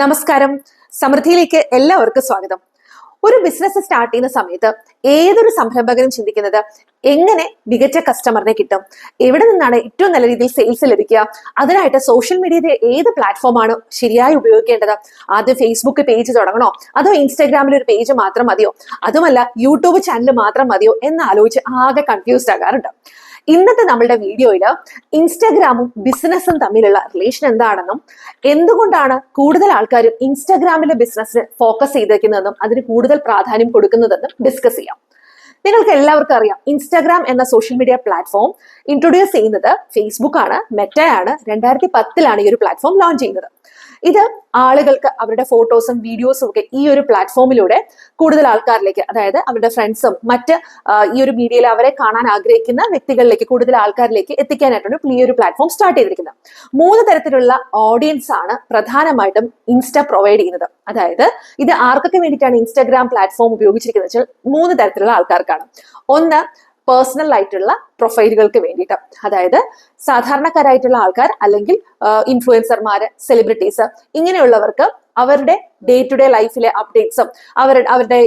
നമസ്കാരം. സമൃദ്ധിയിലേക്ക് എല്ലാവർക്കും സ്വാഗതം. ഒരു ബിസിനസ് സ്റ്റാർട്ട് ചെയ്യുന്ന സമയത്ത് ഏതൊരു സംരംഭകനും ചിന്തിക്കുന്നത് എങ്ങനെ മികച്ച കസ്റ്റമറിനെ കിട്ടും? എവിടെ നിന്നാണ് ഏറ്റവും നല്ല രീതിയിൽ സെയിൽസ് ലഭിക്കുക? അതിനായിട്ട് സോഷ്യൽ മീഡിയയിലെ ഏത് പ്ലാറ്റ്ഫോമാണ് ശരിയായി ഉപയോഗിക്കേണ്ടത്? ആദ്യം ഫേസ്ബുക്ക് പേജ് തുടങ്ങണോ? അതോ ഇൻസ്റ്റാഗ്രാമിൽ ഒരു പേജ് മാത്രം മതിയോ? അതുമല്ല യൂട്യൂബ് ചാനൽ മാത്രം മതിയോ? എന്ന് ആലോചിച്ച് ആകെ കൺഫ്യൂസ്ഡ് ആകാറുണ്ട്. ഇന്നത്തെ നമ്മളുടെ വീഡിയോയിൽ ഇൻസ്റ്റാഗ്രാമും ബിസിനസ്സും തമ്മിലുള്ള റിലേഷൻ എന്താണെന്നും എന്തുകൊണ്ടാണ് കൂടുതൽ ആൾക്കാരും ഇൻസ്റ്റാഗ്രാമിലെ ബിസിനസ്സിന് ഫോക്കസ് ചെയ്തേക്കുന്നതെന്നും അതിന് കൂടുതൽ പ്രാധാന്യം കൊടുക്കുന്നതെന്നും ഡിസ്കസ് ചെയ്യാം. നിങ്ങൾക്ക് എല്ലാവർക്കും അറിയാം ഇൻസ്റ്റാഗ്രാം എന്ന സോഷ്യൽ മീഡിയ പ്ലാറ്റ്ഫോം ഇൻട്രൊഡ്യൂസ് ചെയ്യുന്നത് ഫേസ്ബുക്ക് ആണ് മെറ്റയാണ് രണ്ടായിരത്തി പത്തിലാണ് ഈ ഒരു പ്ലാറ്റ്ഫോം ലോഞ്ച് ചെയ്യുന്നത്. ഇത് ആളുകൾക്ക് അവരുടെ ഫോട്ടോസും വീഡിയോസും ഒക്കെ ഈ ഒരു പ്ലാറ്റ്ഫോമിലൂടെ കൂടുതൽ ആൾക്കാരിലേക്ക് അതായത് അവരുടെ ഫ്രണ്ട്സും മറ്റ് ഈ ഒരു മീഡിയയിൽ അവരെ കാണാൻ ആഗ്രഹിക്കുന്ന വ്യക്തികളിലേക്ക് കൂടുതൽ ആൾക്കാരിലേക്ക് എത്തിക്കാനായിട്ടാണ് ഈ ഒരു പ്ലാറ്റ്ഫോം സ്റ്റാർട്ട് ചെയ്തിരിക്കുന്നത്. മൂന്ന് തരത്തിലുള്ള ഓഡിയൻസ് ആണ് പ്രധാനമായിട്ടും ഇൻസ്റ്റ പ്രൊവൈഡ് ചെയ്യുന്നത്. അതായത് ഇത് ആർക്കൊക്കെ വേണ്ടിയിട്ടാണ് ഇൻസ്റ്റാഗ്രാം പ്ലാറ്റ്ഫോം ഉപയോഗിച്ചിരിക്കുന്നത്? വെച്ചാൽ മൂന്ന് തരത്തിലുള്ള ആൾക്കാർക്കാണ്. ഒന്ന് പേഴ്സണൽ ആയിട്ടുള്ള പ്രൊഫൈലുകൾക്ക് വേണ്ടിയിട്ട്. അതായത് സാധാരണക്കാരായിട്ടുള്ള ആൾക്കാർ അല്ലെങ്കിൽ ഇൻഫ്ലുവൻസർമാര് സെലിബ്രിറ്റീസ് ഇങ്ങനെയുള്ളവർക്ക് അവരുടെ ഡേ ടു ഡേ ലൈഫിലെ അപ്ഡേറ്റ്സും അവരുടെ അവരുടെ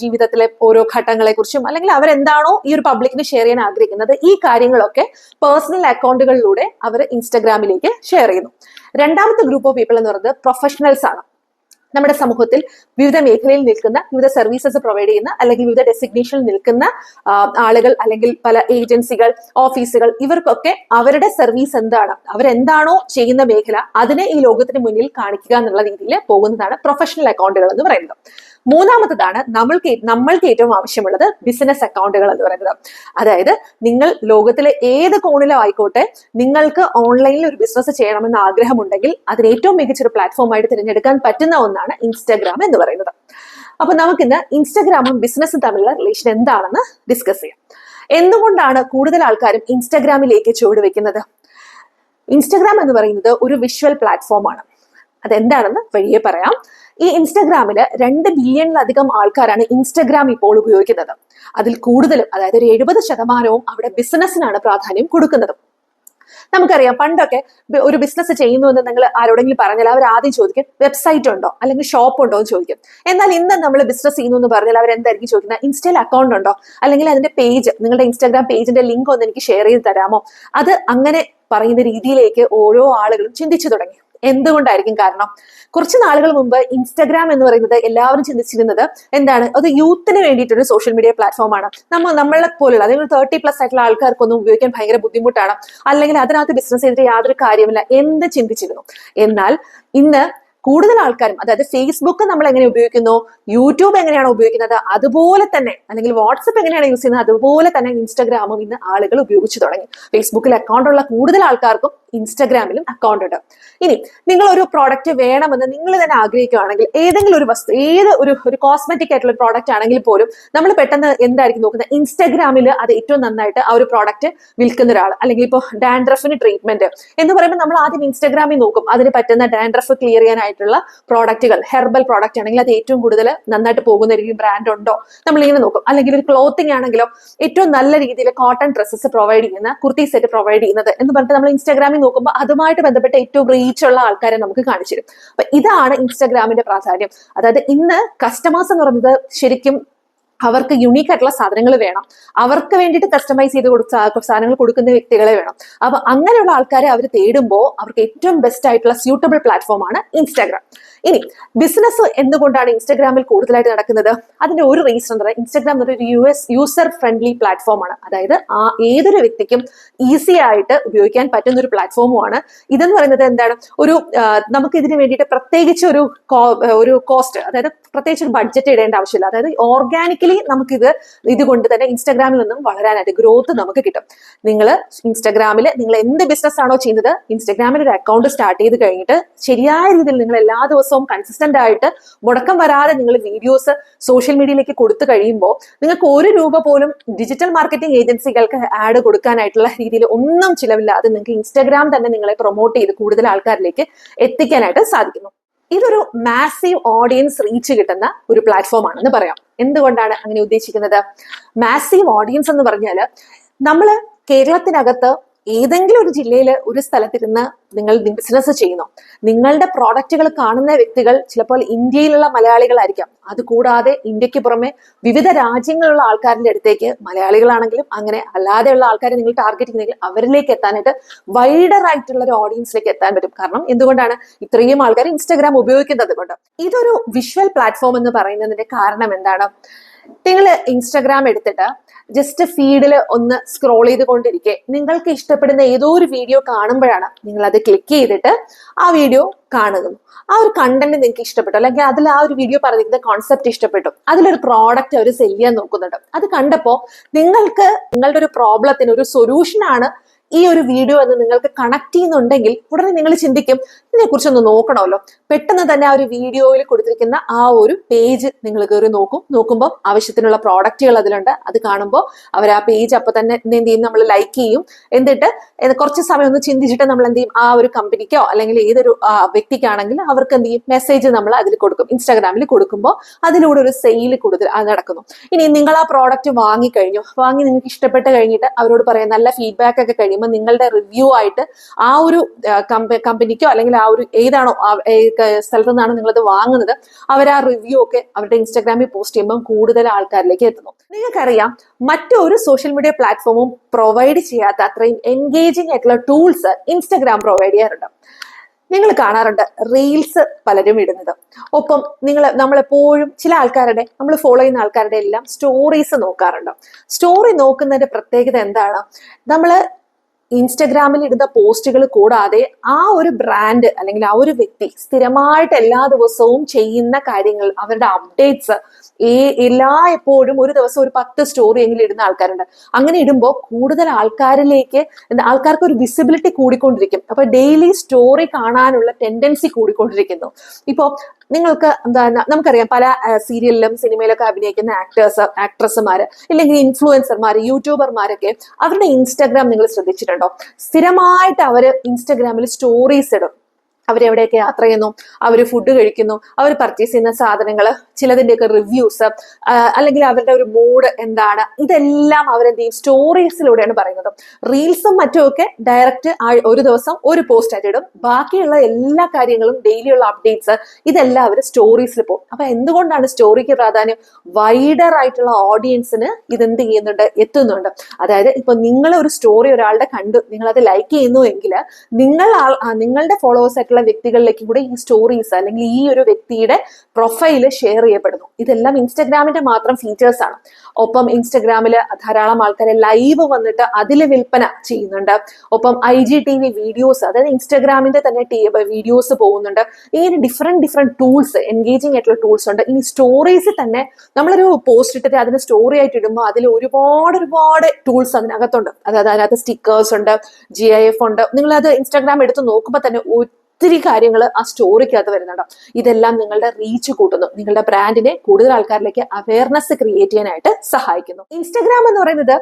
ജീവിതത്തിലെ ഓരോ ഘട്ടങ്ങളെ കുറിച്ചും അല്ലെങ്കിൽ അവരെന്താണോ ഈ ഒരു പബ്ലിക്കിന് ഷെയർ ചെയ്യാൻ ആഗ്രഹിക്കുന്നത് ഈ കാര്യങ്ങളൊക്കെ പേഴ്സണൽ അക്കൗണ്ടുകളിലൂടെ അവർ ഇൻസ്റ്റഗ്രാമിലേക്ക് ഷെയർ ചെയ്യുന്നു. രണ്ടാമത്തെ ഗ്രൂപ്പ് ഓഫ് പീപ്പിൾ എന്ന് പറയുന്നത് പ്രൊഫഷണൽസ് ആണ്. നമ്മുടെ സമൂഹത്തിൽ വിവിധ മേഖലയിൽ നിൽക്കുന്ന വിവിധ സർവീസസ് പ്രൊവൈഡ് ചെയ്യുന്ന അല്ലെങ്കിൽ വിവിധ ഡെസിഗ്നേഷനിൽ നിൽക്കുന്ന ആളുകൾ അല്ലെങ്കിൽ പല ഏജൻസികൾ ഓഫീസുകൾ ഇവർക്കൊക്കെ അവരുടെ സർവീസ് എന്താണ്? അവരെന്താണോ ചെയ്യുന്ന മേഖല അതിനെ ഈ ലോകത്തിന് മുന്നിൽ കാണിക്കുക എന്നുള്ള രീതിയിൽ പോകുന്നതാണ് പ്രൊഫഷണൽ അക്കൗണ്ടുകൾ എന്ന് പറയുന്നത്. മൂന്നാമത്തതാണ് നമ്മൾക്ക് നമ്മൾക്ക് ഏറ്റവും ആവശ്യമുള്ളത് ബിസിനസ് അക്കൗണ്ടുകൾ എന്ന് പറയുന്നത്. അതായത് നിങ്ങൾ ലോകത്തിലെ ഏത് കോണിലും ആയിക്കോട്ടെ നിങ്ങൾക്ക് ഓൺലൈനിൽ ഒരു ബിസിനസ് ചെയ്യണമെന്ന് ആഗ്രഹമുണ്ടെങ്കിൽ അതിന് ഏറ്റവും മികച്ചൊരു പ്ലാറ്റ്ഫോം ആയിട്ട് തിരഞ്ഞെടുക്കാൻ പറ്റുന്ന ഒന്നാണ് ഇൻസ്റ്റാഗ്രാം എന്ന് പറയുന്നത്. അപ്പൊ നമുക്കിന്ന് ഇൻസ്റ്റാഗ്രാമും ബിസിനസ്സും തമ്മിലുള്ള റിലേഷൻ എന്താണെന്ന് ഡിസ്കസ് ചെയ്യാം. എന്തുകൊണ്ടാണ് കൂടുതൽ ആൾക്കാരും ഇൻസ്റ്റാഗ്രാമിലേക്ക് ചുവടുവെക്കുന്നത് ഇൻസ്റ്റാഗ്രാം എന്ന് പറയുന്നത് ഒരു വിഷ്വൽ പ്ലാറ്റ്ഫോമാണ് അതെന്താണെന്ന് വഴിയെ പറയാം. ഈ ഇൻസ്റ്റാഗ്രാമിൽ രണ്ട് ബില്യണിലധികം ആൾക്കാരാണ് ഇൻസ്റ്റാഗ്രാം ഇപ്പോൾ ഉപയോഗിക്കുന്നത്. അതിൽ കൂടുതലും അതായത് ഒരു എഴുപത് ശതമാനവും അവിടെ ബിസിനസ്സിനാണ് പ്രാധാന്യം കൊടുക്കുന്നത്. നമുക്കറിയാം പണ്ടൊക്കെ ഒരു ബിസിനസ് ചെയ്യുന്നു എന്ന് നിങ്ങൾ ആരോടെങ്കിലും പറഞ്ഞാൽ അവർ ആദ്യം ചോദിക്കും വെബ്സൈറ്റ് ഉണ്ടോ? അല്ലെങ്കിൽ ഷോപ്പ് ഉണ്ടോ? എന്ന് ചോദിക്കും. എന്നാൽ ഇന്ന് നമ്മൾ ബിസിനസ് ചെയ്യുന്നു എന്ന് പറഞ്ഞാൽ അവർ എന്തായിരിക്കും ചോദിക്കുന്നത്? ഇൻസ്റ്റയിൽ അക്കൗണ്ട് ഉണ്ടോ? അല്ലെങ്കിൽ അതിന്റെ പേജ് നിങ്ങളുടെ ഇൻസ്റ്റാഗ്രാം പേജിന്റെ ലിങ്ക് ഒന്ന് എനിക്ക് ഷെയർ ചെയ്ത് തരാമോ? അത് അങ്ങനെ പറയുന്ന രീതിയിലേക്ക് ഓരോ ആളുകളും ചിന്തിച്ചു തുടങ്ങി. എന്തുകൊണ്ടായിരിക്കും കാരണം കുറച്ച് നാളുകൾ മുമ്പ് ഇൻസ്റ്റാഗ്രാം എന്ന് പറയുന്നത് എല്ലാവരും ചിന്തിച്ചിരുന്നത് എന്താണ്? അത് യൂത്തിന് വേണ്ടിയിട്ടൊരു സോഷ്യൽ മീഡിയ പ്ലാറ്റ്ഫോം ആണ്. നമ്മൾ നമ്മളെ പോലുള്ള അതായത് തേർട്ടി പ്ലസ് ആയിട്ടുള്ള ആൾക്കാർക്കൊന്നും ഉപയോഗിക്കാൻ ഭയങ്കര ബുദ്ധിമുട്ടാണ്. അല്ലെങ്കിൽ അതിനകത്ത് ബിസിനസ് ചെയ്തിട്ട് യാതൊരു കാര്യമില്ല എന്ന് ചിന്തിച്ചിരുന്നു? എന്നാൽ ഇന്ന് കൂടുതൽ ആൾക്കാരും അതായത് ഫേസ്ബുക്ക് നമ്മൾ എങ്ങനെ ഉപയോഗിക്കുന്നു? യൂട്യൂബ് എങ്ങനെയാണ് ഉപയോഗിക്കുന്നത്? അതുപോലെ തന്നെ അല്ലെങ്കിൽ വാട്സപ്പ് എങ്ങനെയാണ് യൂസ് ചെയ്യുന്നത്? അതുപോലെ തന്നെ ഇൻസ്റ്റാഗ്രാമും ഇന്ന് ആളുകൾ ഉപയോഗിച്ചു തുടങ്ങി. ഫേസ്ബുക്കിൽ അക്കൗണ്ട് ഉള്ള കൂടുതൽ ആൾക്കാർക്കും ഇൻസ്റ്റാഗ്രാമിലും അക്കൗണ്ട് ഉണ്ട്. ഇനി നിങ്ങൾ ഒരു പ്രോഡക്റ്റ് വേണമെന്ന് നിങ്ങൾ തന്നെ ആഗ്രഹിക്കുകയാണെങ്കിൽ ഏതെങ്കിലും ഒരു വസ്തു ഏത് ഒരു ഒരു കോസ്മെറ്റിക് ആയിട്ടുള്ള പ്രോഡക്റ്റ് ആണെങ്കിൽ പോലും നമ്മൾ പെട്ടെന്ന് എന്തായിരിക്കും നോക്കുന്നത്? ഇൻസ്റ്റാഗ്രാമിൽ അത് ഏറ്റവും നന്നായിട്ട് ആ ഒരു പ്രോഡക്റ്റ് വിൽക്കുന്ന ഒരാൾ അല്ലെങ്കിൽ ഇപ്പോൾ ഡാൻഡ്രഫിന് ട്രീറ്റ്മെന്റ് എന്ന് പറയുമ്പോൾ നമ്മൾ ആദ്യം ഇൻസ്റ്റാഗ്രാമിൽ നോക്കും. അതിന് പറ്റുന്ന ഡാൻഡ്രഫ് ക്ലിയർ ചെയ്യാനായിട്ടുള്ള പ്രോഡക്റ്റുകൾ ഹെർബൽ പ്രോഡക്റ്റ് ആണെങ്കിൽ അത് ഏറ്റവും കൂടുതൽ നന്നായിട്ട് പോകുന്ന രീതിയിൽ ബ്രാൻഡ് ഉണ്ടോ? നമ്മൾ ഇങ്ങനെ നോക്കും. അല്ലെങ്കിൽ ഒരു ക്ലോത്തിങ് ആണെങ്കിലോ ഏറ്റവും നല്ല രീതിയിൽ കോട്ടൺ ഡ്രസ്സസ് പ്രൊവൈഡ് ചെയ്യുന്ന കുർത്തി സെറ്റ് പ്രൊവൈഡ് ചെയ്യുന്നത് എന്ന് പറഞ്ഞിട്ട് നമ്മൾ ഇൻസ്റ്റാഗ്രാമിൽ നോക്കുമ്പോൾ അതുമായിട്ട് ബന്ധപ്പെട്ട ഏറ്റവും റീച്ച് ഉള്ള ആൾക്കാരെ നമുക്ക് കാണിച്ചു തരും. അപ്പൊ ഇതാണ് ഇൻസ്റ്റാഗ്രാമിന്റെ പ്രാധാന്യം. അതായത് ഇന്ന് കസ്റ്റമേഴ്സ് എന്ന് പറയുന്നത് ശരിക്കും അവർക്ക് യുണീക്ക് ആയിട്ടുള്ള സാധനങ്ങൾ വേണം. അവർക്ക് വേണ്ടിയിട്ട് കസ്റ്റമൈസ് ചെയ്ത് കൊടുത്ത സാധനങ്ങൾ കൊടുക്കുന്ന വ്യക്തികളെ വേണം. അപ്പൊ അങ്ങനെയുള്ള ആൾക്കാരെ അവർ തേടുമ്പോൾ അവർക്ക് ഏറ്റവും ബെസ്റ്റ് ആയിട്ടുള്ള സ്യൂട്ടബിൾ പ്ലാറ്റ്ഫോം ആണ് ഇൻസ്റ്റാഗ്രാം ഇനി ബിസിനസ് എന്തുകൊണ്ടാണ് ഇൻസ്റ്റാഗ്രാമിൽ കൂടുതലായിട്ട് നടക്കുന്നത്? അതിന്റെ ഒരു റീസൺ എന്താ ഇൻസ്റ്റാഗ്രാം എന്ന് ഒരു U S user friendly platform ആണ്. അതായത് ആ ഏതൊരു വ്യക്തിക്കും ഈസി ആയിട്ട് ഉപയോഗിക്കാൻ പറ്റുന്ന ഒരു പ്ലാറ്റ്ഫോമുമാണ് ഇതെന്ന് പറയുന്നത് എന്താണ്? ഒരു നമുക്ക് ഇതിന് വേണ്ടിയിട്ട് പ്രത്യേകിച്ച് ഒരു ഒരു കോസ്റ്റ് അതായത് പ്രത്യേകിച്ച് ഒരു ബഡ്ജറ്റ് ഇടേണ്ട ആവശ്യമില്ല. അതായത് ഓർഗാനിക്കലി നമുക്കിത് ഇതുകൊണ്ട് തന്നെ ഇൻസ്റ്റാഗ്രാമിൽ നിന്നും വളരാനായിട്ട് ഗ്രോത്ത് നമുക്ക് കിട്ടും. നിങ്ങൾ ഇൻസ്റ്റാഗ്രാമിൽ നിങ്ങൾ എന്ത് ബിസിനസ് ആണോ ചെയ്യുന്നത് ഇൻസ്റ്റാഗ്രാമിൽ ഒരു അക്കൗണ്ട് സ്റ്റാർട്ട് ചെയ്ത് കഴിഞ്ഞിട്ട് ശരിയായ രീതിയിൽ നിങ്ങൾ എല്ലാ ദിവസവും കൺസിസ്റ്റന്റ് ആയിട്ട് മുടക്കം വരാതെ നിങ്ങൾ വീഡിയോസ് സോഷ്യൽ മീഡിയയിലേക്ക് കൊടുത്തു കഴിയുമ്പോൾ നിങ്ങൾക്ക് ഒരു രൂപ പോലും ഡിജിറ്റൽ മാർക്കറ്റിംഗ് ഏജൻസികൾക്ക് ആഡ് കൊടുക്കാനായിട്ടുള്ള രീതിയിൽ ഒന്നും ചിലവില്ലാതെ നിങ്ങൾക്ക് ഇൻസ്റ്റാഗ്രാം തന്നെ നിങ്ങളെ പ്രൊമോട്ട് ചെയ്ത് കൂടുതൽ ആൾക്കാരിലേക്ക് എത്തിക്കാനായിട്ട് സാധിക്കുന്നു. ഇതൊരു മാസീവ് ഓഡിയൻസ് റീച്ച് കിട്ടുന്ന ഒരു പ്ലാറ്റ്ഫോം ആണെന്ന് പറയാം. എന്തുകൊണ്ടാണ് അങ്ങനെ ഉദ്ദേശിക്കുന്നത്? മാസീവ് ഓഡിയൻസ് എന്ന് പറഞ്ഞാൽ നമ്മൾ കേരളത്തിനകത്ത് ഏതെങ്കിലും ഒരു ജില്ലയിൽ ഒരു സ്ഥലത്തിരുന്ന് നിങ്ങൾ ബിസിനസ് ചെയ്യുന്നു. നിങ്ങളുടെ പ്രോഡക്റ്റുകൾ കാണുന്ന വ്യക്തികൾ ചിലപ്പോൾ ഇന്ത്യയിലുള്ള മലയാളികളായിരിക്കാം. അതുകൂടാതെ ഇന്ത്യയ്ക്ക് പുറമെ വിവിധ രാജ്യങ്ങളിലുള്ള ആൾക്കാരുടെ അടുത്തേക്ക് മലയാളികളാണെങ്കിലും അങ്ങനെ അല്ലാതെയുള്ള ആൾക്കാരെ നിങ്ങൾ ടാർഗറ്റ് ചെയ്യുന്നെങ്കിൽ അവരിലേക്ക് എത്താനായിട്ട് വൈഡർ ആയിട്ടുള്ള ഒരു ഓഡിയൻസിലേക്ക് എത്താൻ പറ്റും. കാരണം എന്തുകൊണ്ടാണ് ഇത്രയും ആൾക്കാർ ഇൻസ്റ്റാഗ്രാം ഉപയോഗിക്കുന്നത് കൊണ്ട്? ഇതൊരു വിഷ്വൽ പ്ലാറ്റ്ഫോം എന്ന് പറയുന്നതിന്റെ കാരണം എന്താണ്? നിങ്ങൾ ഇൻസ്റ്റാഗ്രാം എടുത്തിട്ട് ജസ്റ്റ് ഫീഡിൽ ഒന്ന് സ്ക്രോൾ ചെയ്തുകൊണ്ടിരിക്കെ. നിങ്ങൾക്ക് ഇഷ്ടപ്പെടുന്ന ഏതോ ഒരു വീഡിയോ കാണുമ്പോഴാണ് നിങ്ങൾ അത് ക്ലിക്ക് ചെയ്തിട്ട് ആ വീഡിയോ കാണുന്നു ആ ഒരു കണ്ടന്റ് നിങ്ങൾക്ക് ഇഷ്ടപ്പെട്ടു. അല്ലെങ്കിൽ അതിൽ ആ ഒരു വീഡിയോ പറഞ്ഞിരിക്കുന്ന കോൺസെപ്റ്റ് ഇഷ്ടപ്പെട്ടു. അതിലൊരു പ്രോഡക്റ്റ് അവർ സെൽ ചെയ്യാൻ നോക്കുന്നുണ്ട്. അത് കണ്ടപ്പോൾ നിങ്ങൾക്ക് നിങ്ങളുടെ ഒരു പ്രോബ്ലത്തിന് ഒരു സൊല്യൂഷൻ ആണ് ഈ ഒരു വീഡിയോ എന്ന് നിങ്ങൾക്ക് കണക്ട് ചെയ്യുന്നുണ്ടെങ്കിൽ ഉടനെ നിങ്ങൾ ചിന്തിക്കും ഇതിനെക്കുറിച്ചൊന്ന് നോക്കണമല്ലോ. പെട്ടെന്ന് തന്നെ ആ ഒരു വീഡിയോയിൽ കൊടുത്തിരിക്കുന്ന ആ ഒരു പേജ് നിങ്ങൾ കയറി നോക്കും. നോക്കുമ്പോൾ ആവശ്യത്തിനുള്ള പ്രോഡക്റ്റുകൾ അതിലുണ്ട്. അത് കാണുമ്പോൾ അവർ ആ പേജ് അപ്പോൾ തന്നെ എന്ത് ചെയ്യും? നമ്മൾ ലൈക്ക് ചെയ്യും. എന്നിട്ട് കുറച്ച് സമയം ഒന്ന് ചിന്തിച്ചിട്ട് നമ്മൾ എന്ത് ചെയ്യും? ആ ഒരു കമ്പനിക്കോ അല്ലെങ്കിൽ ഏതൊരു വ്യക്തിക്കാണെങ്കിൽ അവർക്ക് എന്ത് ചെയ്യും? മെസ്സേജ് നമ്മൾ അതിൽ കൊടുക്കും. ഇൻസ്റ്റാഗ്രാമിൽ കൊടുക്കുമ്പോൾ അതിലൂടെ ഒരു സെയിൽ കൂടുതൽ നടക്കുന്നു. ഇനി നിങ്ങൾ ആ പ്രോഡക്റ്റ് വാങ്ങിക്കഴിഞ്ഞു. വാങ്ങി നിങ്ങൾക്ക് ഇഷ്ടപ്പെട്ട് കഴിഞ്ഞിട്ട് അവരോട് പറയാം നല്ല ഫീഡ്ബാക്ക് ഒക്കെ കഴിയുമ്പോൾ നിങ്ങളുടെ റിവ്യൂ ആയിട്ട് ആ ഒരു കമ്പനിക്കോ അല്ലെങ്കിൽ ആ ഒരു ഏതാണോ സ്ഥലത്തു നിന്നാണ് നിങ്ങളത് വാങ്ങുന്നത് അവർ ആ റിവ്യൂ ഒക്കെ അവരുടെ ഇൻസ്റ്റാഗ്രാമിൽ പോസ്റ്റ് ചെയ്യുമ്പോൾ കൂടുതൽ ആൾക്കാരിലേക്ക് എത്തുന്നു. നിങ്ങൾക്കറിയാം മറ്റൊരു സോഷ്യൽ മീഡിയ പ്ലാറ്റ്ഫോമും പ്രൊവൈഡ് ചെയ്യാത്ത അത്രയും എൻഗേജിങ് ആയിട്ടുള്ള ടൂൾസ് ഇൻസ്റ്റാഗ്രാം പ്രൊവൈഡ് ചെയ്യാറുണ്ട്. നിങ്ങൾ കാണാറുണ്ട് റീൽസ് പലരും ഇടുന്നത്. ഒപ്പം നിങ്ങൾ നമ്മളെപ്പോഴും ചില ആൾക്കാരുടെ നമ്മൾ ഫോളോ ചെയ്യുന്ന ആൾക്കാരുടെ എല്ലാം സ്റ്റോറീസ് നോക്കാറുണ്ട്. സ്റ്റോറി നോക്കുന്നതിന്റെ പ്രത്യേകത എന്താണ്? നമ്മൾ ഇൻസ്റ്റഗ്രാമിൽ ഇടുന്ന പോസ്റ്റുകൾ കൂടാതെ ആ ഒരു ബ്രാൻഡ് അല്ലെങ്കിൽ ആ ഒരു വ്യക്തി സ്ഥിരമായിട്ട് എല്ലാ ദിവസവും ചെയ്യുന്ന കാര്യങ്ങൾ അവരുടെ അപ്ഡേറ്റ്സ് ഈ എല്ലാ എപ്പോഴും ഒരു ദിവസം ഒരു പത്ത് സ്റ്റോറി എങ്കിലും ഇടുന്ന ആൾക്കാരുണ്ട്. അങ്ങനെ ഇടുമ്പോൾ കൂടുതൽ ആൾക്കാരിലേക്ക് ആൾക്കാർക്ക് ഒരു വിസിബിലിറ്റി കൂടിക്കൊണ്ടിരിക്കും. അപ്പൊ ഡെയിലി സ്റ്റോറി കാണാനുള്ള ടെൻഡൻസി കൂടിക്കൊണ്ടിരിക്കുന്നു. ഇപ്പോൾ നിങ്ങൾക്ക് എന്താ നമുക്കറിയാം പല സീരിയലിലും സിനിമയിലൊക്കെ അഭിനയിക്കുന്ന ആക്ടേഴ്സ് ആക്ട്രസ്സുമാർ ഇല്ലെങ്കിൽ ഇൻഫ്ലുവൻസർമാർ യൂട്യൂബർമാരൊക്കെ അവരുടെ ഇൻസ്റ്റാഗ്രാം നിങ്ങൾ ശ്രദ്ധിച്ചിട്ടുണ്ടോ? സ്ഥിരമായിട്ട് അവർ ഇൻസ്റ്റാഗ്രാമിൽ സ്റ്റോറീസ് ഇടും. അവരെവിടെയൊക്കെ യാത്ര ചെയ്യുന്നു അവർ ഫുഡ് കഴിക്കുന്നു അവർ പർച്ചേസ് ചെയ്യുന്ന സാധനങ്ങൾ ചിലതിന്റെയൊക്കെ റിവ്യൂസ് അല്ലെങ്കിൽ അവരുടെ ഒരു മൂഡ് എന്താണ് ഇതെല്ലാം അവരെന്ത് ചെയ്യും? സ്റ്റോറീസിലൂടെയാണ് പറയുന്നത്. റീൽസും മറ്റുമൊക്കെ ഡയറക്റ്റ് ഒരു ദിവസം ഒരു പോസ്റ്റ് ആയിട്ട് ഇടും. ബാക്കിയുള്ള എല്ലാ കാര്യങ്ങളും ഡെയിലിയുള്ള അപ്ഡേറ്റ്സ് ഇതെല്ലാം അവർ സ്റ്റോറീസിൽ പോകും. അപ്പം എന്തുകൊണ്ടാണ് സ്റ്റോറിക്ക് പ്രാധാന്യം? വൈഡർ ആയിട്ടുള്ള ഓഡിയൻസിന് ഇതെന്ത് ചെയ്യുന്നുണ്ട്? എത്തുന്നുണ്ട്. അതായത് ഇപ്പൊ നിങ്ങൾ ഒരു സ്റ്റോറി ഒരാളുടെ കണ്ടു നിങ്ങൾ അത് ലൈക്ക് ചെയ്യുന്നു എങ്കിൽ നിങ്ങൾ നിങ്ങളുടെ ഫോളോവേഴ്സ് ആയിട്ടുള്ള വ്യക്തികളിലേക്കും കൂടെ ഈ സ്റ്റോറീസ് അല്ലെങ്കിൽ ഈ ഒരു വ്യക്തിയുടെ പ്രൊഫൈൽ ഷെയർ ചെയ്യപ്പെടുന്നു. ഇതെല്ലാം ഇൻസ്റ്റഗ്രാമിന്റെ മാത്രം ഫീച്ചേഴ്സ് ആണ്. ഒപ്പം ഇൻസ്റ്റഗ്രാമിൽ ധാരാളം ആൾക്കാരെ ലൈവ് വന്നിട്ട് അതിൽ വിൽപ്പന ചെയ്യുന്നുണ്ട്. ഒപ്പം I G T V videos അതായത് ഇൻസ്റ്റഗ്രാമിന്റെ തന്നെ വീഡിയോസ് പോകുന്നുണ്ട്. ഇങ്ങനെ ഡിഫറെന്റ് ഡിഫറെന്റ് ടൂൾസ് എൻഗേജിങ് ആയിട്ടുള്ള ടൂൾസ് ഉണ്ട്. ഇനി സ്റ്റോറീസ് തന്നെ നമ്മളൊരു പോസ്റ്റ് ഇട്ടിട്ട് അതിന് സ്റ്റോറി ആയിട്ട് ഇടുമ്പോൾ അതിൽ ഒരുപാട് ഒരുപാട് ടൂൾസ് അതിനകത്തുണ്ട്. അതായത് അതിനകത്ത് സ്റ്റിക്കേഴ്സ് ഉണ്ട് ജി ഐ എഫ് ഉണ്ട്. നിങ്ങൾ അത് ഇൻസ്റ്റാഗ്രാം എടുത്ത് നോക്കുമ്പോൾ തന്നെ ഒത്തിരി കാര്യങ്ങൾ ആ സ്റ്റോറിക്കകത്ത് വരുന്നുണ്ട്. ഇതെല്ലാം നിങ്ങളുടെ റീച്ച് കൂട്ടുന്നു. നിങ്ങളുടെ ബ്രാൻഡിനെ കൂടുതൽ ആൾക്കാരിലേക്ക് അവയർനെസ് ക്രിയേറ്റ് ചെയ്യാനായിട്ട് സഹായിക്കുന്നു. ഇൻസ്റ്റഗ്രാം എന്ന് പറയുന്നത്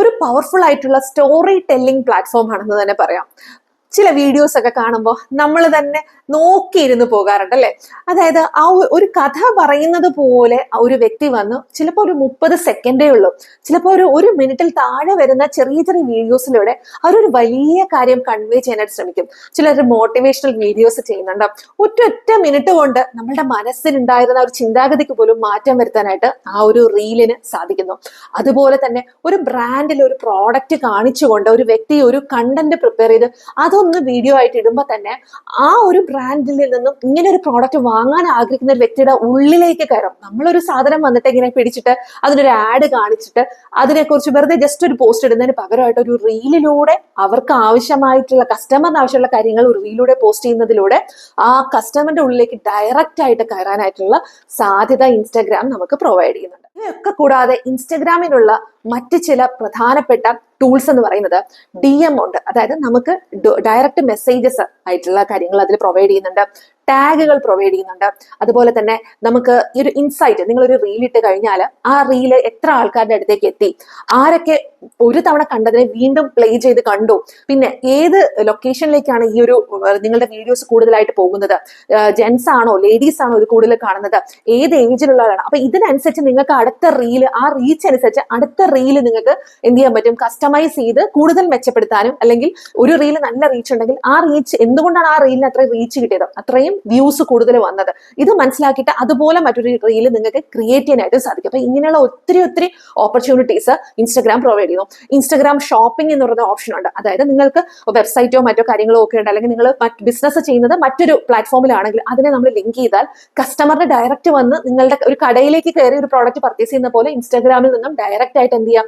ഒരു പവർഫുൾ ആയിട്ടുള്ള സ്റ്റോറി ടെല്ലിംഗ് പ്ലാറ്റ്ഫോം ആണെന്ന് തന്നെ പറയാം. ചില വീഡിയോസ് ഒക്കെ കാണുമ്പോൾ നമ്മൾ തന്നെ നോക്കിയിരുന്ന് പോകാറുണ്ട് അല്ലെ? അതായത് ആ ഒരു കഥ പറയുന്നത് പോലെ ഒരു വ്യക്തി വന്ന് ചിലപ്പോൾ ഒരു മുപ്പത് സെക്കൻഡേ ഉള്ളൂ. ചിലപ്പോൾ ഒരു ഒരു മിനിറ്റിൽ താഴെ വരുന്ന ചെറിയ ചെറിയ വീഡിയോസിലൂടെ അവരൊരു വലിയ കാര്യം കൺവേ ചെയ്യാനായിട്ട് ശ്രമിക്കും. ചിലർ മോട്ടിവേഷണൽ വീഡിയോസ് ചെയ്യുന്നുണ്ട്. ഒറ്റ ഒറ്റ മിനിറ്റ് കൊണ്ട് നമ്മളുടെ മനസ്സിലുണ്ടായിരുന്ന ഒരു ചിന്താഗതിക്ക് പോലും മാറ്റം വരുത്താനായിട്ട് ആ ഒരു റീലിന് സാധിക്കുന്നു. അതുപോലെ തന്നെ ഒരു ബ്രാൻഡിൽ ഒരു പ്രോഡക്റ്റ് കാണിച്ചുകൊണ്ട് ഒരു വ്യക്തി ഒരു കണ്ടന്റ് പ്രിപ്പയർ ചെയ്ത് അതൊന്ന് വീഡിയോ ആയിട്ട് ഇടുമ്പോൾ തന്നെ ആ ഒരു ബ്രാൻഡിൽ നിന്നും ഇങ്ങനെ ഒരു പ്രോഡക്റ്റ് വാങ്ങാൻ ആഗ്രഹിക്കുന്ന ഒരു വ്യക്തിയുടെ ഉള്ളിലേക്ക് കയറും. നമ്മളൊരു സാധനം വന്നിട്ട് ഇങ്ങനെ പിടിച്ചിട്ട് അതിനൊരു ആഡ് കാണിച്ചിട്ട് അതിനെക്കുറിച്ച് വെറുതെ ജസ്റ്റ് ഒരു പോസ്റ്റ് ഇടുന്നതിന് പകരമായിട്ട് ഒരു റീലിലൂടെ അവർക്ക് ആവശ്യമായിട്ടുള്ള കസ്റ്റമറിന് ആവശ്യമുള്ള കാര്യങ്ങൾ ഒരു റീലിലൂടെ പോസ്റ്റ് ചെയ്യുന്നതിലൂടെ ആ കസ്റ്റമറിന്റെ ഉള്ളിലേക്ക് ഡയറക്റ്റ് ആയിട്ട് കയറാനായിട്ടുള്ള സാധ്യത ഇൻസ്റ്റാഗ്രാം നമുക്ക് പ്രൊവൈഡ് ചെയ്യുന്നുണ്ട്. ഇവയൊക്കെ കൂടാതെ ഇൻസ്റ്റഗ്രാമിനുള്ള മറ്റ് ചില പ്രധാനപ്പെട്ട ടൂൾസ് എന്ന് പറയുന്നത് ഡി എം ഉണ്ട്. അതായത് നമുക്ക് ഡയറക്റ്റ് മെസ്സേജസ് ആയിട്ടുള്ള കാര്യങ്ങൾ അതിൽ പ്രൊവൈഡ് ചെയ്യുന്നുണ്ട്. ടാഗുകൾ പ്രൊവൈഡ് ചെയ്യുന്നുണ്ട്. അതുപോലെ തന്നെ നമുക്ക് ഈ ഒരു ഇൻസൈറ്റ് നിങ്ങൾ ഒരു റീൽ ഇട്ട് കഴിഞ്ഞാൽ ആ റീൽ എത്ര ആൾക്കാരുടെ അടുത്തേക്ക് എത്തി? ആരൊക്കെ ഒരു തവണ കണ്ടതിനെ വീണ്ടും പ്ലേ ചെയ്ത് കണ്ടു? പിന്നെ ഏത് ലൊക്കേഷനിലേക്കാണ് ഈ ഒരു നിങ്ങളുടെ വീഡിയോസ് കൂടുതലായിട്ട് പോകുന്നത്? ജെൻസ് ആണോ ലേഡീസ് ആണോ ഇത് കൂടുതൽ കാണുന്നത്? ഏത് ഏജിലുള്ളവരാണ് അപ്പൊ ഇതിനനുസരിച്ച് നിങ്ങൾക്ക് അടുത്ത റീൽ ആ റീച്ച് അനുസരിച്ച് അടുത്ത റീൽ നിങ്ങൾക്ക് എന്ത് ചെയ്യാൻ പറ്റും? കസ്റ്റമൈസ് ചെയ്ത് കൂടുതൽ മെച്ചപ്പെടുത്താനും അല്ലെങ്കിൽ ഒരു റീൽ നല്ല റീച്ച് ഉണ്ടെങ്കിൽ ആ റീച്ച് എന്തുകൊണ്ടാണ് ആ റീലിന് അത്രയും റീച്ച് കിട്ടിയത്? അത്രയും വ്യൂസ് കൂടുതൽ വന്നത്. ഇത് മനസ്സിലാക്കിയിട്ട് അതുപോലെ മറ്റൊരു റീൽ നിങ്ങൾക്ക് ക്രിയേറ്റ് ചെയ്യാനായിട്ട് സാധിക്കും. അപ്പൊ ഇങ്ങനെയുള്ള ഒത്തിരി ഒത്തിരി ഓപ്പർച്യൂണിറ്റീസ് ഇൻസ്റ്റാഗ്രാം പ്രൊവൈഡ് ചെയ്യുന്നു. ഇൻസ്റ്റാഗ്രാം ഷോപ്പിംഗ് എന്ന് പറയുന്ന ഓപ്ഷൻ ഉണ്ട്. അതായത് നിങ്ങൾക്ക് വെബ്സൈറ്റോ മറ്റോ കാര്യങ്ങളോ ഒക്കെ ഉണ്ട്. അല്ലെങ്കിൽ നിങ്ങൾ ബിസിനസ് ചെയ്യുന്നത് മറ്റൊരു പ്ലാറ്റ്ഫോമിലാണെങ്കിൽ അതിനെ നമ്മൾ ലിങ്ക് ചെയ്താൽ കസ്റ്റമറിന് ഡയറക്റ്റ് വന്ന് നിങ്ങളുടെ ഒരു കടയിലേക്ക് കയറി ഒരു പ്രോഡക്റ്റ് പർച്ചേസ് ചെയ്യുന്ന പോലെ ഇൻസ്റ്റാഗ്രാമിൽ നിന്നും ഡയറക്റ്റ് ആയിട്ട് എന്ത് ചെയ്യാം?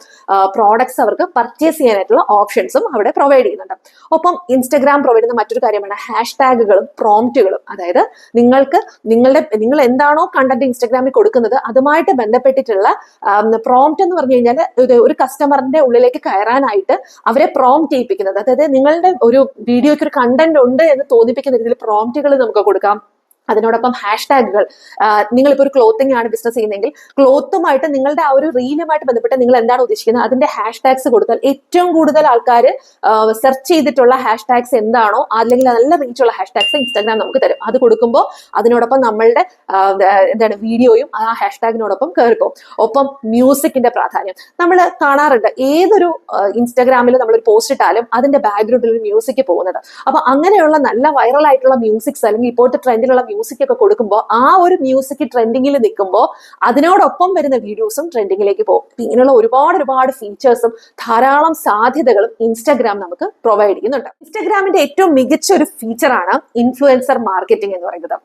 പ്രോഡക്ട്സ് അവർക്ക് പർച്ചേസ് ചെയ്യാനായിട്ടുള്ള ഓപ്ഷൻസും അവിടെ പ്രൊവൈഡ് ചെയ്യുന്നുണ്ട്. ഒപ്പം ഇൻസ്റ്റാഗ്രാം പ്രൊവൈഡ് ചെയ്യുന്ന മറ്റൊരു കാര്യമാണ്. ഹാഷ് ടാഗുകളും പ്രോംപ്റ്റുകളും അതായത് നിങ്ങൾക്ക് നിങ്ങളുടെ നിങ്ങൾ എന്താണോ കണ്ടന്റ് ഇൻസ്റ്റാഗ്രാമിൽ കൊടുക്കുന്നത് അതുമായിട്ട് ബന്ധപ്പെട്ടിട്ടുള്ള പ്രോംപ്റ്റ് എന്ന് പറഞ്ഞു കഴിഞ്ഞാൽ ഒരു കസ്റ്റമറിന്റെ ഉള്ളിലേക്ക് കയറാനായിട്ട് അവരെ പ്രോംപ്റ്റ് ചെയ്യിപ്പിക്കുന്നത്. അതായത് നിങ്ങളുടെ ഒരു വീഡിയോയ്ക്ക് ഒരു കണ്ടന്റ് ഉണ്ട് എന്ന് തോന്നിപ്പിക്കുന്ന രീതിയിൽ പ്രോംപ്റ്റുകൾ നമുക്ക് കൊടുക്കാം. അതിനോടൊപ്പം ഹാഷ്ടാഗുകൾ. നിങ്ങളിപ്പോൾ ഒരു ക്ലോത്തിങ് ആണ് ബിസിനസ് ചെയ്യുന്നതെങ്കിൽ ക്ലോത്തുമായിട്ട് നിങ്ങളുടെ ആ ഒരു റീലുമായിട്ട് ബന്ധപ്പെട്ട് നിങ്ങൾ എന്താണ് ഉദ്ദേശിക്കുന്നത്? അതിന്റെ ഹാഷ്ടാഗ്സ് കൊടുത്താൽ ഏറ്റവും കൂടുതൽ ആൾക്കാർ സെർച്ച് ചെയ്തിട്ടുള്ള ഹാഷ്ടാഗ്സ് എന്താണോ അല്ലെങ്കിൽ നല്ല റീച്ചുള്ള ഹാഷ് ടാഗ്സ് ഇൻസ്റ്റാഗ്രാം നമുക്ക് തരും. അത് കൊടുക്കുമ്പോൾ അതിനോടൊപ്പം നമ്മളുടെ എന്താണ് വീഡിയോയും ആ ഹാഷ് ടാഗിനോടൊപ്പം കയറിപ്പോകും ഒപ്പം മ്യൂസിക്കിന്റെ പ്രാധാന്യം. നമ്മൾ കാണാറുണ്ട് ഏതൊരു ഇൻസ്റ്റാഗ്രാമിൽ നമ്മളൊരു പോസ്റ്റ് ഇട്ടാലും അതിന്റെ ബാക്ക്ഗ്രൗണ്ടിൽ ഒരു മ്യൂസിക് പോകുന്നത്. അപ്പൊ അങ്ങനെയുള്ള നല്ല വൈറൽ ആയിട്ടുള്ള മ്യൂസിക്സ് അല്ലെങ്കിൽ ഇപ്പോഴത്തെ ട്രെൻഡിലുള്ള മ്യൂസിക് ഒക്കെ കൊടുക്കുമ്പോൾ ആ ഒരു മ്യൂസിക് ട്രെൻഡിങ്ങിൽ നിൽക്കുമ്പോൾ അതിനോടൊപ്പം വരുന്ന വീഡിയോസും ട്രെൻഡിങ്ങിലേക്ക് പോകും. ഇങ്ങനെയുള്ള ഒരുപാട് ഒരുപാട് ഫീച്ചേഴ്സും ധാരാളം സാധ്യതകളും ഇൻസ്റ്റാഗ്രാം നമുക്ക് പ്രൊവൈഡ് ചെയ്യുന്നുണ്ട്. ഇൻസ്റ്റാഗ്രാമിന്റെ ഏറ്റവും മികച്ച ഒരു ഫീച്ചറാണ് ഇൻഫ്ലുവൻസർ മാർക്കറ്റിംഗ് എന്ന് പറയുന്നത്.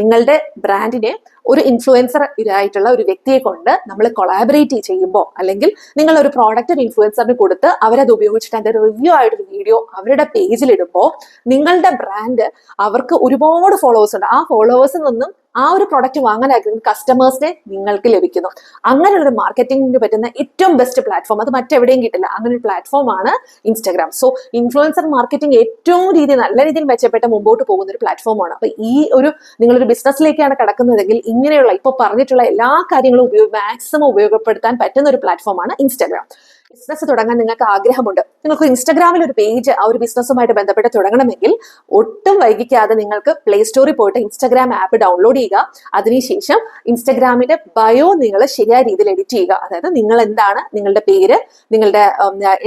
നിങ്ങളുടെ ബ്രാൻഡിനെ ഒരു ഇൻഫ്ലുവൻസർ ആയിട്ടുള്ള ഒരു വ്യക്തിയെ കൊണ്ട് നമ്മൾ കൊളാബറേറ്റ് ചെയ്യുമ്പോൾ അല്ലെങ്കിൽ നിങ്ങൾ ഒരു പ്രോഡക്റ്റ് ഒരു ഇൻഫ്ലുവൻസറിന് കൊടുത്ത് അവരത് ഉപയോഗിച്ചിട്ട് അതിന്റെ റിവ്യൂ ആയിട്ടൊരു വീഡിയോ അവരുടെ പേജിൽ ഇടുമ്പോൾ നിങ്ങളുടെ ബ്രാൻഡ് അവർക്ക് ഒരുപാട് ഫോളോവേഴ്സ് ഉണ്ട്. ആ ഫോളോവേഴ്സിൽ നിന്നും ആ ഒരു പ്രൊഡക്റ്റ് വാങ്ങാൻ ആഗ്രഹിക്കുന്ന കസ്റ്റമേഴ്സിനെ നിങ്ങൾക്ക് ലഭിക്കുന്നു. അങ്ങനെയുള്ള ഒരു മാർക്കറ്റിംഗിന് പറ്റുന്ന ഏറ്റവും ബെസ്റ്റ് പ്ലാറ്റ്ഫോം അത് മറ്റെവിടെയും കിട്ടില്ല. അങ്ങനെ ഒരു പ്ലാറ്റ്ഫോം ആണ് ഇൻസ്റ്റാഗ്രാം സോ ഇൻഫ്ലുവൻസർ മാർക്കറ്റിംഗ് ഏറ്റവും രീതി നല്ല രീതിയിൽ മെച്ചപ്പെട്ട മുമ്പോട്ട് പോകുന്ന ഒരു പ്ലാറ്റ്ഫോമാണ് അപ്പൊ ഈ ഒരു നിങ്ങളൊരു ബിസിനസ്സിലേക്കാണ് കിടക്കുന്നതെങ്കിൽ ഇങ്ങനെയുള്ള ഇപ്പൊ പറഞ്ഞിട്ടുള്ള എല്ലാ കാര്യങ്ങളും ഉപയോഗ മാക്സിമം ഉപയോഗപ്പെടുത്താൻ പറ്റുന്ന ഒരു പ്ലാറ്റ്ഫോമാണ് ഇൻസ്റ്റാഗ്രാം ബിസിനസ് തുടങ്ങാൻ നിങ്ങൾക്ക് ആഗ്രഹമുണ്ട്. നിങ്ങൾക്ക് ഇൻസ്റ്റാഗ്രാമിൽ ഒരു പേജ് ആ ഒരു ബിസിനസ്സുമായിട്ട് ബന്ധപ്പെട്ട് തുടങ്ങണമെങ്കിൽ ഒട്ടും വൈകിക്കാതെ നിങ്ങൾക്ക് പ്ലേ സ്റ്റോറിൽ പോയിട്ട് ഇൻസ്റ്റാഗ്രാം ആപ്പ് ഡൗൺലോഡ് ചെയ്യുക. അതിനുശേഷം ഇൻസ്റ്റാഗ്രാമിന്റെ ബയോ നിങ്ങൾ ശരിയായ രീതിയിൽ എഡിറ്റ് ചെയ്യുക. അതായത് നിങ്ങൾ എന്താണ് നിങ്ങളുടെ പേര് നിങ്ങളുടെ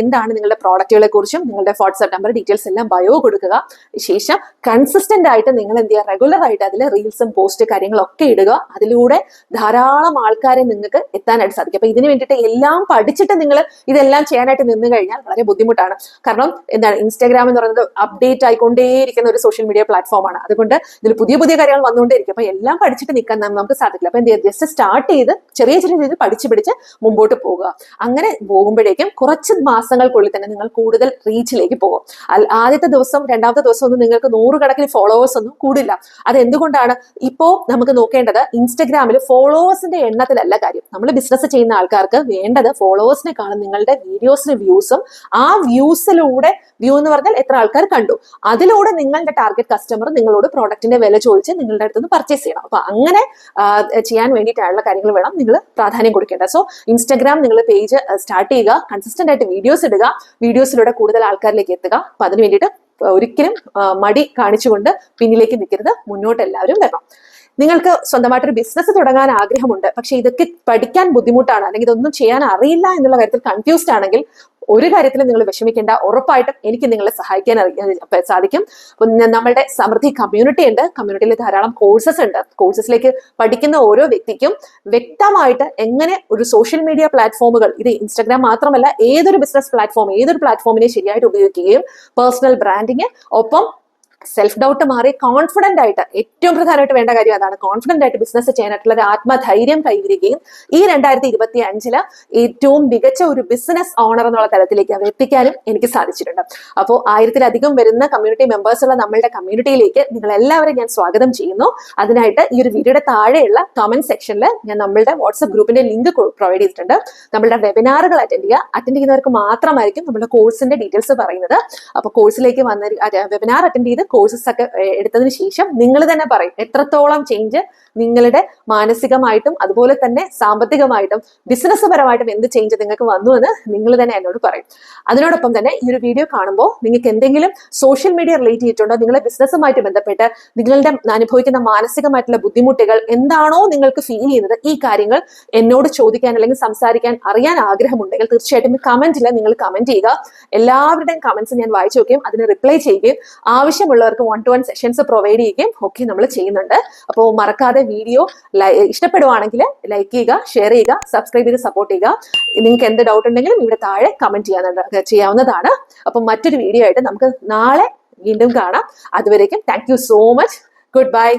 എന്താണ് നിങ്ങളുടെ പ്രോഡക്റ്റുകളെ കുറിച്ചും നിങ്ങളുടെ വാട്സ്ആപ്പ് നമ്പർ ഡീറ്റെയിൽസ് എല്ലാം ബയോ കൊടുക്കുക. ശേഷം കൺസിസ്റ്റന്റ് ആയിട്ട് നിങ്ങൾ എന്ത് ചെയ്യുക? റെഗുലർ ആയിട്ട് അതിൽ റീൽസും പോസ്റ്റ് കാര്യങ്ങളൊക്കെ ഇടുക. അതിലൂടെ ധാരാളം ആൾക്കാരെ നിങ്ങൾക്ക് എത്താനായിട്ട് സാധിക്കും. അപ്പൊ ഇതിന് വേണ്ടിയിട്ട് എല്ലാം പഠിച്ചിട്ട് നിങ്ങൾ ഇതെല്ലാം ചെയ്യാനായിട്ട് നിന്ന് കഴിഞ്ഞാൽ വളരെ ബുദ്ധിമുട്ടാണ്. കാരണം എന്താണ് ഇൻസ്റ്റാഗ്രാം എന്ന് പറയുന്നത് അപ്ഡേറ്റ് ആയിക്കൊണ്ടേയിരിക്കുന്ന ഒരു സോഷ്യൽ മീഡിയ പ്ലാറ്റ്ഫോമാണ് അതുകൊണ്ട് ഇതിൽ പുതിയ പുതിയ കാര്യങ്ങൾ വന്നുകൊണ്ടേയിരിക്കും. അപ്പൊ എല്ലാം പഠിച്ചിട്ട് നിൽക്കാൻ നമുക്ക് സാധിക്കില്ല. അപ്പൊ എന്ത് ജസ്റ്റ് സ്റ്റാർട്ട് ചെയ്ത് ചെറിയ ചെറിയ രീതിയിൽ പഠിച്ച് പിടിച്ച് മുമ്പോട്ട് പോകുക അങ്ങനെ പോകുമ്പോഴേക്കും കുറച്ച് മാസങ്ങൾക്കുള്ളിൽ തന്നെ നിങ്ങൾ കൂടുതൽ റീച്ചിലേക്ക് പോകും. ആദ്യത്തെ ദിവസം രണ്ടാമത്തെ ദിവസം ഒന്നും നിങ്ങൾക്ക് നൂറുകണക്കിന് ഫോളോവേഴ്സ് ഒന്നും കൂടില്ല. അത് എന്തുകൊണ്ടാണ് ഇപ്പോ നമുക്ക് നോക്കേണ്ടത് ഇൻസ്റ്റഗ്രാമിൽ ഫോളോവേഴ്സിന്റെ എണ്ണത്തിലല്ല കാര്യം. നമ്മൾ ബിസിനസ് ചെയ്യുന്ന ആൾക്കാർക്ക് വേണ്ടത് ഫോളോവേഴ്സിനെക്കാളും നിങ്ങളുടെ വീഡിയോസിന് വ്യൂസും ആ വ്യൂസിലൂടെ വ്യൂ എന്ന് പറഞ്ഞാൽ എത്ര ആൾക്കാർ കണ്ടു. അതിലൂടെ നിങ്ങളുടെ ടാർഗറ്റ് കസ്റ്റമർ നിങ്ങളോട് പ്രോഡക്റ്റിന്റെ വില ചോദിച്ച് നിങ്ങളുടെ അടുത്ത് നിന്ന് പർച്ചേസ് ചെയ്യണം. അപ്പൊ അങ്ങനെ ചെയ്യാൻ വേണ്ടിയിട്ടുള്ള കാര്യങ്ങൾ വേണം നിങ്ങൾ പ്രാധാന്യം കൊടുക്കേണ്ടത് സോ ഇൻസ്റ്റാഗ്രാം നിങ്ങൾ പേജ് സ്റ്റാർട്ട് ചെയ്യുക കൺസിസ്റ്റന്റ് ആയിട്ട് വീഡിയോസ് ഇടുക വീഡിയോസിലൂടെ കൂടുതൽ ആൾക്കാരിലേക്ക് എത്തുക. അപ്പൊ അതിന് വേണ്ടിയിട്ട് ഒരിക്കലും മടി കാണിച്ചുകൊണ്ട് പിന്നിലേക്ക് നിൽക്കരുത്. മുന്നോട്ട് എല്ലാവരും വരണം. നിങ്ങൾക്ക് സ്വന്തമായിട്ടൊരു ബിസിനസ് തുടങ്ങാൻ ആഗ്രഹമുണ്ട്. പക്ഷെ ഇതൊക്കെ പഠിക്കാൻ ബുദ്ധിമുട്ടാണ്. അല്ലെങ്കിൽ ഇതൊന്നും ചെയ്യാൻ അറിയില്ല എന്നുള്ള കാര്യത്തിൽ കൺഫ്യൂസ്ഡ് ആണെങ്കിൽ ഒരു കാര്യത്തിലും നിങ്ങൾ വിഷമിക്കേണ്ട. ഉറപ്പായിട്ടും എനിക്ക് നിങ്ങളെ സഹായിക്കാൻ സാധിക്കും. നമ്മളുടെ സമൃദ്ധി കമ്മ്യൂണിറ്റി ഉണ്ട്. കമ്മ്യൂണിറ്റിയിൽ ധാരാളം കോഴ്സസ് ഉണ്ട്. കോഴ്സസിലേക്ക് പഠിക്കുന്ന ഓരോ വ്യക്തിക്കും വ്യക്തമായിട്ട് എങ്ങനെ ഒരു സോഷ്യൽ മീഡിയ പ്ലാറ്റ്ഫോമുകൾ ഇത് ഇൻസ്റ്റാഗ്രാം മാത്രമല്ല ഏതൊരു ബിസിനസ് പ്ലാറ്റ്ഫോം ഏതൊരു പ്ലാറ്റ്ഫോമിനെ ശരിയായിട്ട് ഉപയോഗിക്കുകയും പേഴ്സണൽ ബ്രാൻഡിങ് ഒപ്പം സെൽഫ് ഡൗട്ട് മാറി കോൺഫിഡന്റ് ആയിട്ട് ഏറ്റവും പ്രധാനമായിട്ട് വേണ്ട കാര്യം അതാണ്. കോൺഫിഡന്റ് ആയിട്ട് ബിസിനസ് ചെയ്യാനായിട്ടുള്ള ഒരു ആത്മധൈര്യം കൈവരികയും ഈ രണ്ടായിരത്തി ഇരുപത്തി അഞ്ചിൽ ഏറ്റവും മികച്ച ഒരു ബിസിനസ് ഓണർ എന്നുള്ള തലത്തിലേക്ക് അവർ എത്തിക്കാനും എനിക്ക് സാധിച്ചിട്ടുണ്ട്. അപ്പോൾ ആയിരത്തിലധികം വരുന്ന കമ്മ്യൂണിറ്റി മെമ്പേഴ്സ് ഉള്ള നമ്മളുടെ കമ്മ്യൂണിറ്റിയിലേക്ക് നിങ്ങൾ എല്ലാവരും ഞാൻ സ്വാഗതം ചെയ്യുന്നു. അതിനായിട്ട് ഈ ഒരു വീഡിയോയുടെ താഴെയുള്ള കമന്റ് സെക്ഷനിൽ ഞാൻ നമ്മളുടെ വാട്സ്ആപ്പ് ഗ്രൂപ്പിന്റെ ലിങ്ക് പ്രൊവൈഡ് ചെയ്തിട്ടുണ്ട്. നമ്മളുടെ വെബിനാറുകൾ അറ്റൻഡ് ചെയ്യുക. അറ്റൻഡ് ചെയ്യുന്നവർക്ക് മാത്രമായിരിക്കും നമ്മുടെ കോഴ്സിന്റെ ഡീറ്റെയിൽസ് പറയുന്നത്. അപ്പോൾ കോഴ്സിലേക്ക് വന്ന വെബിനാർ അറ്റൻഡ് ചെയ്ത് കോഴ്സസ് ഒക്കെ എടുത്തതിന് ശേഷം നിങ്ങൾ തന്നെ പറയും എത്രത്തോളം ചേഞ്ച് നിങ്ങളുടെ മാനസികമായിട്ടും അതുപോലെ തന്നെ സാമ്പത്തികമായിട്ടും ബിസിനസ് പരമായിട്ടും എന്ത് ചേഞ്ച് നിങ്ങൾക്ക് വന്നു എന്ന് നിങ്ങൾ തന്നെ എന്നോട് പറയും. അതിനോടൊപ്പം തന്നെ ഈ ഒരു വീഡിയോ കാണുമ്പോൾ നിങ്ങൾക്ക് എന്തെങ്കിലും സോഷ്യൽ മീഡിയ റിലേറ്റ് ചെയ്തിട്ടുണ്ടോ? നിങ്ങളുടെ ബിസിനസ്സുമായിട്ട് ബന്ധപ്പെട്ട് നിങ്ങളുടെ അനുഭവിക്കുന്ന മാനസികമായിട്ടുള്ള ബുദ്ധിമുട്ടുകൾ എന്താണോ നിങ്ങൾക്ക് ഫീൽ ചെയ്യുന്നത് ഈ കാര്യങ്ങൾ എന്നോട് ചോദിക്കാൻ അല്ലെങ്കിൽ സംസാരിക്കാൻ അറിയാൻ ആഗ്രഹമുണ്ടെങ്കിൽ തീർച്ചയായിട്ടും കമന്റിൽ നിങ്ങൾ കമന്റ് ചെയ്യുക. എല്ലാവരുടെയും കമന്റ്സ് ഞാൻ വായിച്ചു നോക്കുകയും അതിന് റിപ്ലൈ ചെയ്യുകയും ആവശ്യമുള്ളവർക്ക് one to one sessions provide ചെയ്യുകയും ഒക്കെ നമ്മൾ ചെയ്യുന്നുണ്ട്. അപ്പോൾ മറക്കാതെ വീഡിയോ ഇഷ്ടപ്പെടുവാണെങ്കിൽ ലൈക്ക് ചെയ്യുക ഷെയർ ചെയ്യുക സബ്സ്ക്രൈബ് ചെയ്ത് സപ്പോർട്ട് ചെയ്യുക. നിങ്ങൾക്ക് എന്ത് ഡൗട്ട് ഉണ്ടെങ്കിലും ഇവിടെ താഴെ കമന്റ് ചെയ്യാവുന്ന ചെയ്യാവുന്നതാണ്. അപ്പം മറ്റൊരു വീഡിയോ ആയിട്ട് നമുക്ക് നാളെ വീണ്ടും കാണാം. അതുവരേക്കും thank you so much goodbye